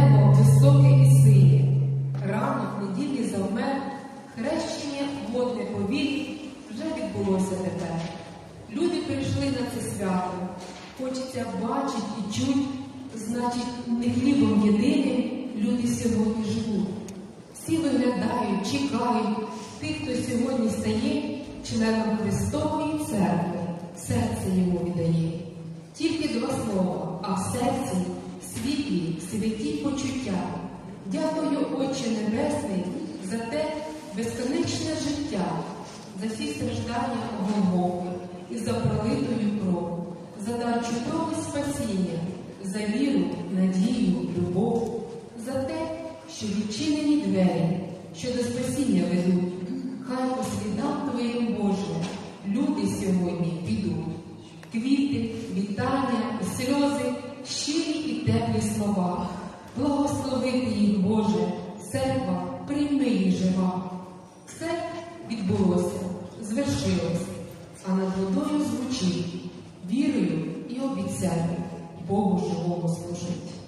небо високе і синє. Ранок неділі завмер, хрещення водне повіль вже відбулося тепер. Люди прийшли на це свято, хочеться бачить і чуть, значить, не хлібом єдиним люди сьогодні живуть. Всі виглядають, чекають тих, хто сьогодні стає членом Христової церкви, серце йому віддає. Тільки два слова, а в серці світлі, святі почуття. Дякую, Отче Небесний, за те безконечне життя, за всі страждання Голгофи і за пролитою кров, за дар чудове спасіння, за віру, надію, любов, за те, що відчинені двері, що до спасіння ведуть. Хай по слідам Твоїм слова. Благословити їх, Боже, церква, прийми їх жива. Все відбулося, звершилось, а над водою звучить вірою і обіцяю Богу живому служить.